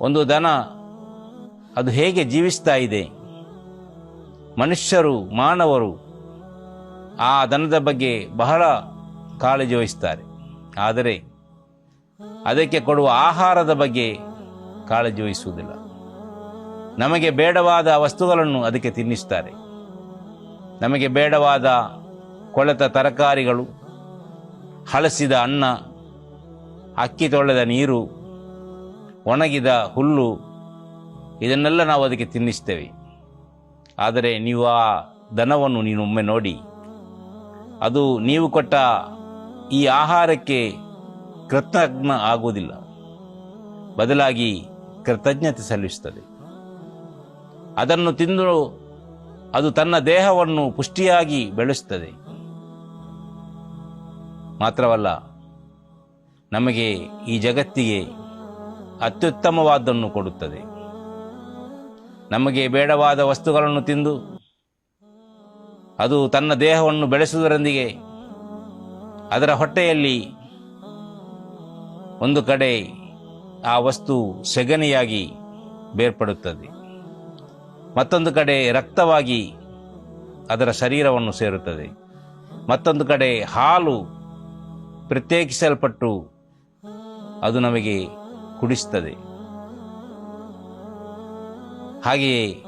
ಒಂದು ದನ, ಅದು ಹೇಗೆ ಜೀವಿಸ್ತಾ ಇದೆ? ಮನುಷ್ಯರು, ಮಾನವರು ಆ ದನದ ಬಗ್ಗೆ ಬಹಳ ಕಾಳಜಿ ವಹಿಸ್ತಾರೆ. ಆದರೆ ಅದಕ್ಕೆ ಕೊಡುವ ಆಹಾರದ ಬಗ್ಗೆ ಕಾಳಜಿ ವಹಿಸುವುದಿಲ್ಲ. ನಮಗೆ ಬೇಡವಾದ ವಸ್ತುಗಳನ್ನು ಅದಕ್ಕೆ ತಿನ್ನಿಸ್ತಾರೆ. ನಮಗೆ ಬೇಡವಾದ ಕೊಳೆತ ತರಕಾರಿಗಳು ಹಳಸಿದ ಅನ್ನ, ಅಕ್ಕಿ ತೊಳೆದ ನೀರು ಒಣಗಿದ ಹುಲ್ಲು, ಇದನ್ನೆಲ್ಲ ನಾವು ಅದಕ್ಕೆ ತಿನ್ನಿಸ್ತೇವೆ. ಆದರೆ ನೀವು ಆ ದನವನ್ನು ನೀನೊಮ್ಮೆ ನೋಡಿ, ಅದು ನೀವು ಕೊಟ್ಟ ಈ ಆಹಾರಕ್ಕೆ ಕೃತಜ್ಞ ಆಗುವುದಿಲ್ಲ. ಬದಲಾಗಿ ಕೃತಜ್ಞತೆ ಸಲ್ಲಿಸುತ್ತದೆ. ಅದನ್ನು ತಿಂದು ಅದು ತನ್ನ ದೇಹವನ್ನು ಪುಷ್ಟಿಯಾಗಿ ಬೆಳೆಸುತ್ತದೆ. ಮಾತ್ರವಲ್ಲ, ನಮಗೆ ಈ ಜಗತ್ತಿಗೆ ಅತ್ಯುತ್ತಮವಾದನ್ನು ಕೊಡುತ್ತದೆ. ನಮಗೆ ಬೇಡವಾದ ವಸ್ತುಗಳನ್ನು ತಿಂದು, ಅದು ತನ್ನ ದೇಹವನ್ನು ಬೆಳೆಸುವುದರೊಂದಿಗೆ ಅದರ ಹೊಟ್ಟೆಯಲ್ಲಿ ಒಂದು ಕಡೆ ಆ ವಸ್ತು ಸೆಗಣಿಯಾಗಿ ಬೇರ್ಪಡುತ್ತದೆ. ಮತ್ತೊಂದು ಕಡೆ ರಕ್ತವಾಗಿ ಅದರ ಶರೀರವನ್ನು ಸೇರುತ್ತದೆ. ಮತ್ತೊಂದು ಕಡೆ ಹಾಲು ಪ್ರತ್ಯೇಕಿಸಲ್ಪಟ್ಟು ಅದು ನಮಗೆ ಕುಡಿಸ್ತದೆ. ಹಾಗೆಯೇ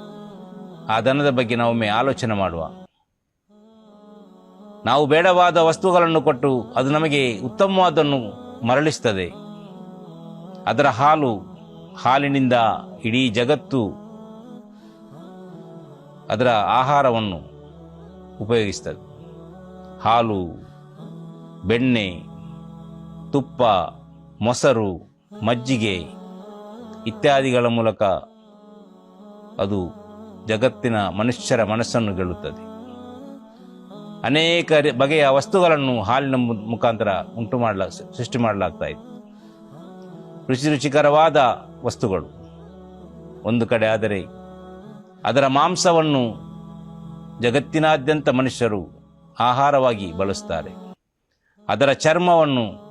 ಆ ದನದ ಬಗ್ಗೆ ನಾವೊಮ್ಮೆ ಆಲೋಚನೆ ಮಾಡುವ. ನಾವು ಬೇಡವಾದ ವಸ್ತುಗಳನ್ನು ಕೊಟ್ಟು ಅದು ನಮಗೆ ಉತ್ತಮವಾದನ್ನು ಮರಳಿಸ್ತದೆ. ಅದರ ಹಾಲು ಹಾಲಿನಿಂದ ಇಡೀ ಜಗತ್ತು ಅದರ ಆಹಾರವನ್ನು ಉಪಯೋಗಿಸ್ತದೆ. ಹಾಲು, ಬೆಣ್ಣೆ, ತುಪ್ಪ, ಮೊಸರು ಮಜ್ಜಿಗೆ ಇತ್ಯಾದಿಗಳ ಮೂಲಕ ಅದು ಜಗತ್ತಿನ ಮನುಷ್ಯರ ಮನಸ್ಸನ್ನು ಗೆಲ್ಲುತ್ತದೆ. ಅನೇಕ ಬಗೆಯ ವಸ್ತುಗಳನ್ನು ಹಾಲಿನ ಮುಖಾಂತರ ಉಂಟು ಮಾಡಲ, ಸೃಷ್ಟಿ ಮಾಡಲಾಗ್ತಾ ಇತ್ತು ರುಚಿ ರುಚಿಕರವಾದ ವಸ್ತುಗಳು. ಒಂದು ಕಡೆ ಆದರೆ ಅದರ ಮಾಂಸವನ್ನು ಜಗತ್ತಿನಾದ್ಯಂತ ಮನುಷ್ಯರು ಆಹಾರವಾಗಿ ಬಳಸ್ತಾರೆ. ಅದರ ಚರ್ಮವನ್ನು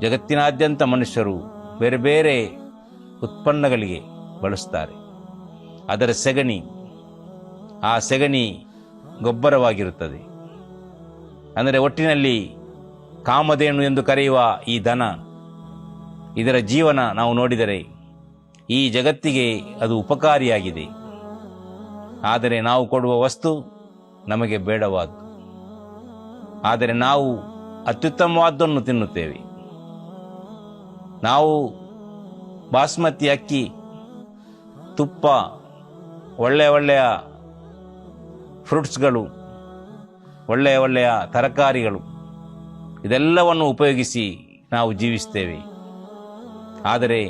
ಜಗತ್ತಿನಾದ್ಯಂತ ಮನುಷ್ಯರು ಬೇರೆ ಬೇರೆ ಉತ್ಪನ್ನಗಳಿಗೆ ಬಳಸ್ತಾರೆ. ಅದರ ಸೆಗಣಿ, ಆ ಸೆಗಣಿ ಗೊಬ್ಬರವಾಗಿರುತ್ತದೆ. ಅಂದರೆ ಒಟ್ಟಿನಲ್ಲಿ ಕಾಮಧೇನು ಎಂದು ಕರೆಯುವ ಈ ದನ ಇದರ ಜೀವನ ನಾವು ನೋಡಿದರೆ ಈ ಜಗತ್ತಿಗೆ ಅದು ಉಪಕಾರಿಯಾಗಿದೆ. ಆದರೆ ನಾವು ಕೊಡುವ ವಸ್ತು ನಮಗೆ ಬೇಡವಾದ್ದು. ಆದರೆ ನಾವು ಅತ್ಯುತ್ತಮವಾದ್ದನ್ನು ತಿನ್ನುತ್ತೇವೆ. ನಾವು ಬಾಸ್ಮತಿ ಅಕ್ಕಿ, ತುಪ್ಪ ಒಳ್ಳೆಯ ಒಳ್ಳೆಯ ಫ್ರೂಟ್ಸ್ಗಳು ಒಳ್ಳೆಯ ಒಳ್ಳೆಯ ತರಕಾರಿಗಳು, ಇದೆಲ್ಲವನ್ನು ಉಪಯೋಗಿಸಿ ನಾವು ಜೀವಿಸ್ತೇವೆ. ಆದರೆ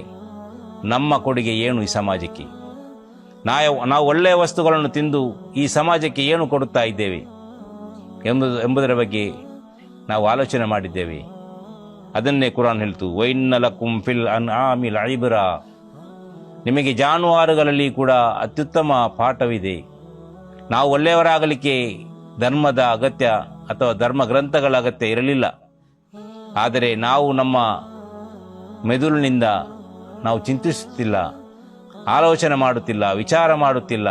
ನಮ್ಮ ಕೊಡುಗೆ ಏನು ಈ ಸಮಾಜಕ್ಕೆ? ನಾವು ನಾವು ಒಳ್ಳೆಯ ವಸ್ತುಗಳನ್ನು ತಿಂದು ಈ ಸಮಾಜಕ್ಕೆ ಏನು ಕೊಡುತ್ತಾ ಇದ್ದೇವೆ ಎಂಬುದು, ಎಂಬುದರ ಬಗ್ಗೆ ನಾವು ಆಲೋಚನೆ ಮಾಡಿದ್ದೇವೆ. ಅದನ್ನೇ ಕುರಾನ್ ಹೇಳ್ತು. ವೈನ್ನಲ ಕುಂಫಿಲ್ ಅನ್ ಆಮಿಲ್ ಐಬರ ನಿಮಗೆ ಜಾನುವಾರುಗಳಲ್ಲಿ ಕೂಡ ಅತ್ಯುತ್ತಮ ಪಾಠವಿದೆ. ನಾವು ಒಳ್ಳೆಯವರಾಗಲಿಕ್ಕೆ ಧರ್ಮದ ಅಗತ್ಯ ಅಥವಾ ಧರ್ಮ ಗ್ರಂಥಗಳ ಅಗತ್ಯ ಇರಲಿಲ್ಲ. ಆದರೆ ನಾವು ನಮ್ಮ ಮೆದುಳಿನಿಂದ ನಾವು ಚಿಂತಿಸುತ್ತಿಲ್ಲ, ಆಲೋಚನೆ ಮಾಡುತ್ತಿಲ್ಲ, ವಿಚಾರ ಮಾಡುತ್ತಿಲ್ಲ.